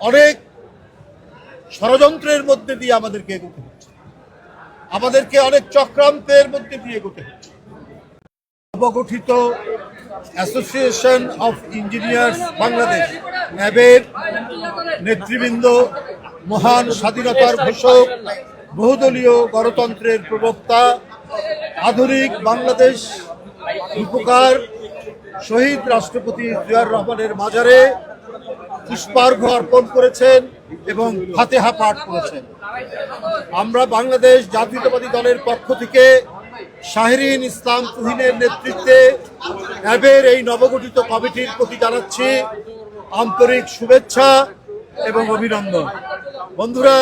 অনেক ষড়যন্ত্রের মধ্যে দিয়ে আমাদেরকে এগোতে হচ্ছে। আমাদেরকে অনেক চক্রান্তের মধ্যে দিয়ে এগোতে হচ্ছে। নবগঠিত অ্যাসোসিয়েশন অফ ইঞ্জিনিয়ার্স বাংলাদেশ ন্যাবের নেতৃবৃন্দ, মহান স্বাধীনতার ঘোষক, বহুদলীয় গণতন্ত্রের প্রবক্তা, আধুনিক বাংলাদেশ উপকার শহীদ রাষ্ট্রপতি জিয়ার রহমানের মাজারে পুষ্পার্ঘ্য অর্পণ করেছেন এবং ফাতেহা পাঠ করেছেন। আমরা বাংলাদেশ জাতীয়তাবাদী দলের পক্ষ থেকে শাহরিন ইসলাম তুহিনের নেতৃত্বে র্যাবের এই নবগঠিত কমিটির প্রতি জানাচ্ছি আন্তরিক শুভেচ্ছা এবং অভিনন্দন। বন্ধুরা,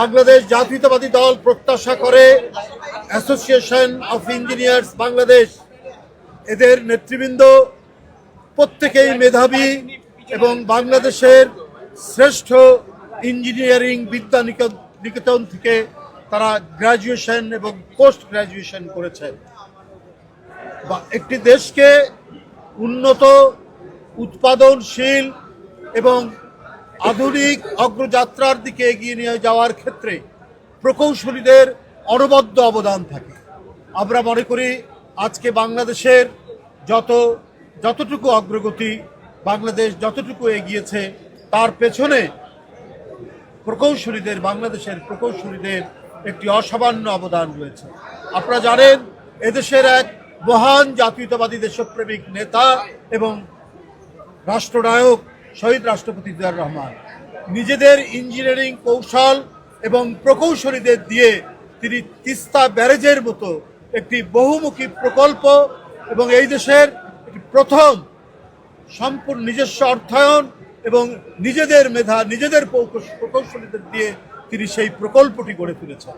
বাংলাদেশ জাতীয়তাবাদী দল প্রত্যাশা করে অ্যাসোসিয়েশন অফ ইঞ্জিনিয়ার্স বাংলাদেশ এদের নেতৃবৃন্দ, প্রত্যেকেই মেধাবী এবং বাংলাদেশের শ্রেষ্ঠ ইঞ্জিনিয়ারিং বিদ্যা নিকেতন থেকে তারা গ্রাজুয়েশন এবং পোস্ট গ্রাজুয়েশন করেছে। বা একটি দেশকে উন্নত, উৎপাদনশীল এবং আধুনিক অগ্রযাত্রার দিকে এগিয়ে নিয়ে যাওয়ার ক্ষেত্রে প্রকৌশলীদের অনবদ্য অবদান থাকে। আমরা মনে করি, আজকে বাংলাদেশের যত যতটুকু অগ্রগতি বাংলাদেশ যতটুকু এগিয়েছে, তার পেছনে প্রকৌশলীদের, বাংলাদেশের প্রকৌশলীদের একটি অসামান্য অবদান রয়েছে। আপনারা জানেন, এদেশের এক মহান জাতীয়তাবাদী দেশপ্রেমিক নেতা এবং রাষ্ট্রনায়ক শহীদ রাষ্ট্রপতি জিয়ার রহমান। নিজেদের ইঞ্জিনিয়ারিং কৌশল এবং প্রকৌশলীদের দিয়ে তিনি তিস্তা ব্যারেজের মতো একটি বহুমুখী প্রকল্প এবং এই দেশের প্রথম সম্পূর্ণ নিজস্ব অর্থায়ন এবং নিজেদের মেধা, নিজেদের প্রকৌশ- প্রকৌশলীদের দিয়ে তিনি সেই প্রকল্পটি গড়ে তুলেছেন।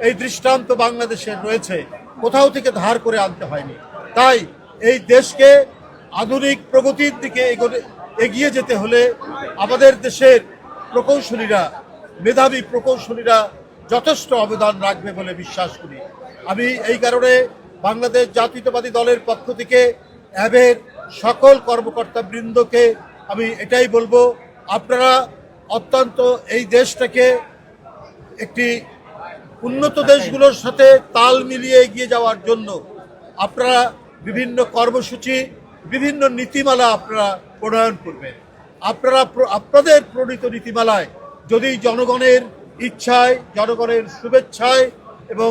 এই দৃষ্টান্ত বাংলাদেশে রয়েছে, কোথাও থেকে ধার করে আনতে হয়নি। তাই এই দেশকে আধুনিক প্রগতির দিকে এগিয়ে যেতে হলে আমাদের দেশের প্রকৌশলীরা, মেধাবী প্রকৌশলীরা যথেষ্ট অবদান রাখবে বলে বিশ্বাস করি। আমি এই কারণে বাংলাদেশ জাতীয়তাবাদী দলের পক্ষ থেকে অ্যাবের সকল কর্মকর্তা বৃন্দকে আমি এটাই বলব, আপনারা অত্যন্ত এই দেশটাকে একটি উন্নত দেশগুলোর সাথে তাল মিলিয়ে এগিয়ে যাওয়ার জন্য আপনারা বিভিন্ন কর্মসূচি, বিভিন্ন নীতিমালা আপনারা প্রণয়ন করবেন। আপনারা আপনাদের প্রণীত নীতিমালায় যদি জনগণের ইচ্ছায়, জনগণের শুভেচ্ছায় এবং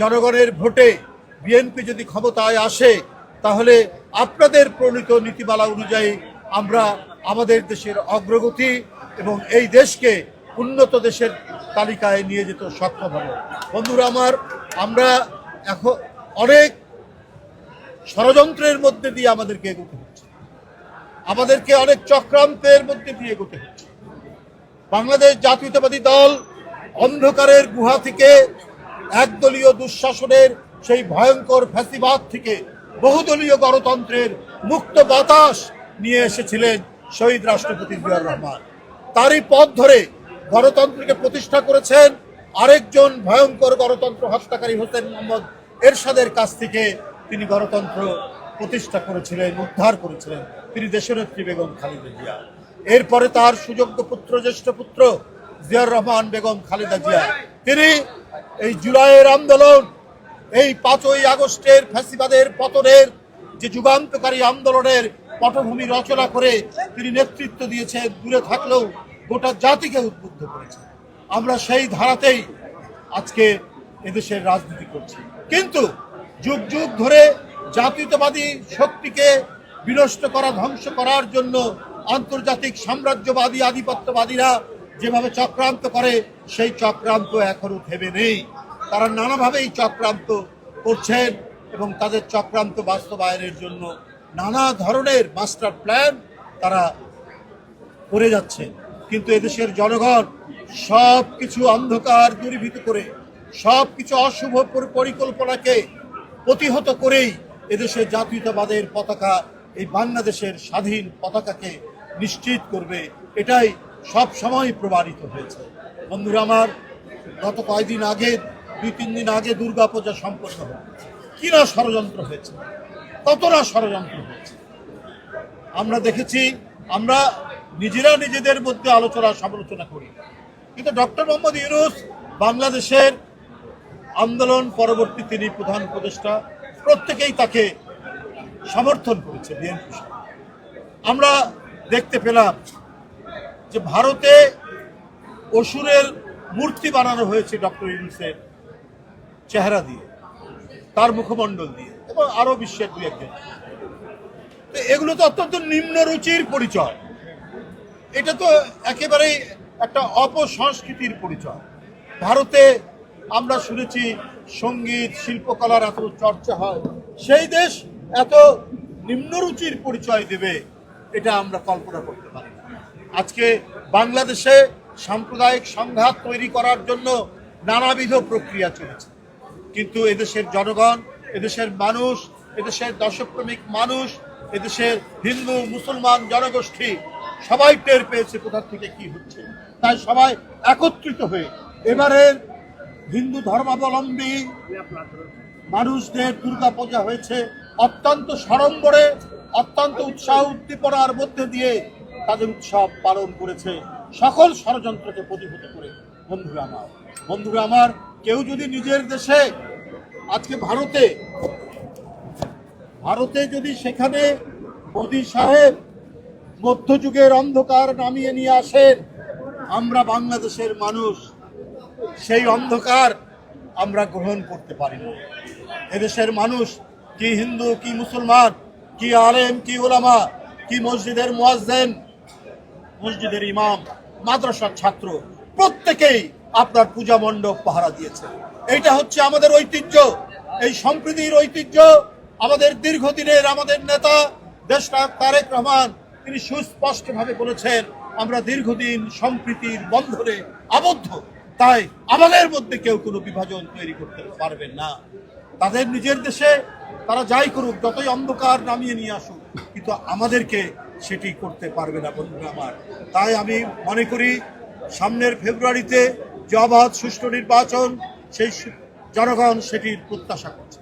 জনগণের ভোটে বিএনপি যদি ক্ষমতায় আসে, তাহলে আপনাদের প্রণীত নীতিমালা অনুযায়ী আমরা আমাদের দেশের অগ্রগতি এবং এই দেশকে উন্নত দেশের তালিকায় নিয়ে যেতে সক্ষম হব। বন্ধুরা আমার, আমরা এখন অনেক ষড়যন্ত্রের মধ্যে দিয়ে আমাদেরকে এগোতে হচ্ছে। আমাদেরকে অনেক চক্রান্তের মধ্যে দিয়ে এগোতে হচ্ছে। বাংলাদেশ জাতীয়তাবাদী দল অন্ধকারের গুহা থেকে একদলীয় দুঃশাসনের সেই ভয়ঙ্কর ফ্যাসিবাদ থেকে বহুদলীয় গণতন্ত্রের মুক্ত বাতাস নিয়ে এসেছিলেন শহীদ রাষ্ট্রপতি জিয়াউর রহমান। তারই পথ ধরে গণতন্ত্রকে প্রতিষ্ঠা করেছেন আরেকজন ভয়ঙ্কর গণতন্ত্র হত্যাকারী হোসেন মোহাম্মদ এরশাদের কাছ থেকে তিনি গণতন্ত্র প্রতিষ্ঠা করেছিলেন, উদ্ধার করেছিলেন। তিনি দেশনেত্রী বেগম খালেদা জিয়া। এরপরে তার সুযোগ্য পুত্র, জ্যেষ্ঠ পুত্র জিয়াউর রহমান বেগম খালেদা জিয়া। তিনি এই জুলাইয়ের আন্দোলন এই পাঁচই আগস্টের ফ্যাসিবাদের পতনের যে যুগান্তকারী আন্দোলনের পটভূমি রচনা করে তিনি নেতৃত্ব দিয়েছেন, দূরে থাকলেও গোটা জাতিকে উদ্বুদ্ধ করেছেন। আমরা সেই ধারাতেই আজকে এদেশের রাজনীতি করছি। কিন্তু যুগ যুগ ধরে জাতীয়তাবাদী শক্তিকে বিনষ্ট করা, ধ্বংস করার জন্য আন্তর্জাতিক সাম্রাজ্যবাদী, আধিপত্যবাদীরা যেভাবে চক্রান্ত করে, সেই চক্রান্ত এখনও থেমে নেই। তারা নানাভাবেই চক্রান্ত করছেন এবং তাদের চক্রান্ত বাস্তবায়নের জন্য নানা ধরনের মাস্টার প্ল্যান তারা করে যাচ্ছে। কিন্তু এদেশের জনগণ সব কিছু অন্ধকার, দূরীভূত করে সব কিছু অশুভ পরিকল্পনাকে প্রতিহত করেই এদেশের জাতীয়তাবাদের পতাকা, এই বাংলাদেশের স্বাধীন পতাকাকে নিশ্চিত করবে। এটাই সব সময় প্রমাণিত হয়েছে। বন্ধুরা আমার, গত কয়েকদিন আগে দুই তিন দিন আগে দুর্গাপূজা সম্পন্ন হলো কি না ষড়যন্ত্র হয়েছে? কত না ষড়যন্ত্র হয়েছে? আমরা দেখেছি, আমরা নিজেরা নিজেদের মধ্যে আলোচনা, সমালোচনা করি। কিন্তু ডক্টর মোহাম্মদ ইউনুস বাংলাদেশের আন্দোলন পরবর্তী তিনি প্রধান উপদেষ্টা, প্রত্যেকেই তাকে সমর্থন করেছে বিএনপি আমরা দেখতে পেলাম যে ভারতে অসুরের মূর্তি বানানো হয়েছে ডক্টর ইউনুসের চেহারা দিয়ে, তার মুখমণ্ডল দিয়ে, এবং আরও বিশ্বের দুই একজন। এগুলো তো অত্যন্ত নিম্ন রুচির পরিচয়। এটা তো একেবারেই একটা অপসংস্কৃতির পরিচয়। ভারতে আমরা শুনেছি সংগীত, শিল্পকলার এত চর্চা হয়। সেই দেশ এত নিম্নরুচির পরিচয় দেবে, এটা আমরা কল্পনা করতে পারি আজকে বাংলাদেশে সাম্প্রদায়িক সংঘাত তৈরি করার জন্য নানাবিধ প্রক্রিয়া চলেছে। কিন্তু এদেশের জনগণ, এদেশের মানুষ, এদেশের দশপ্রেমিক মানুষ, এদেশের হিন্দু, মুসলমান জনগোষ্ঠী, সবাই টের পেয়েছে কোথা থেকে কি হচ্ছে। তাই সবাই একত্রিত হয়ে এবারের হিন্দু ধর্মাবলম্বী মানুষদের দুর্গা পূজা হয়েছে। অত্যন্ত সড়ম্বরে, অত্যন্ত উৎসাহ উদ্দীপনার মধ্যে দিয়ে তাদের উৎসব পালন করেছে সকল ষড়যন্ত্রকে প্রতিহত করে বন্ধুরা আমার। বন্ধুরা আমার কেউ যদি নিজের দেশে, আজকে ভারতে ভারতে যদি সেখানে মোদী সাহেব মধ্যযুগের অন্ধকার নামিয়ে নিয়ে আসেন, আমরা বাংলাদেশের মানুষ, সেই অন্ধকার আমরা গ্রহণ করতে পারি না। এদেশের মানুষ, কি হিন্দু, কি মুসলমান, কি আলেম, কি ওলামা কি মসজিদের মুয়াজ্জেন, মসজিদের ইমাম, মাদ্রাসার ছাত্র, প্রত্যেকেই আপনার পূজা মণ্ডপ পাহারা দিয়েছে। এইটা হচ্ছে আমাদের ঐতিহ্য। এই সম্প্রীতির ঐতিহ্য আমাদের দীর্ঘদিনের আমাদের নেতা দেশনায়ক তারেক রহমান, তিনি সুস্পষ্টভাবে বলেছেন, আমরা দীর্ঘদিন সম্প্রীতির বন্ধনে আবদ্ধ। তাই আমাদের মধ্যে কেউ কোনো বিভাজন তৈরি করতে পারবেন না। তাদের নিজের দেশে তারা যাই করুক, যতই অন্ধকার নামিয়ে নিয়ে আসুক, কিন্তু আমাদেরকে সেটি করতে পারবে না বন্ধুরা আমার। তাই আমি মনে করি, সামনের ফেব্রুয়ারিতে যে সুষ্ঠু নির্বাচন সেই জনগণ সেটির প্রত্যাশা করছে।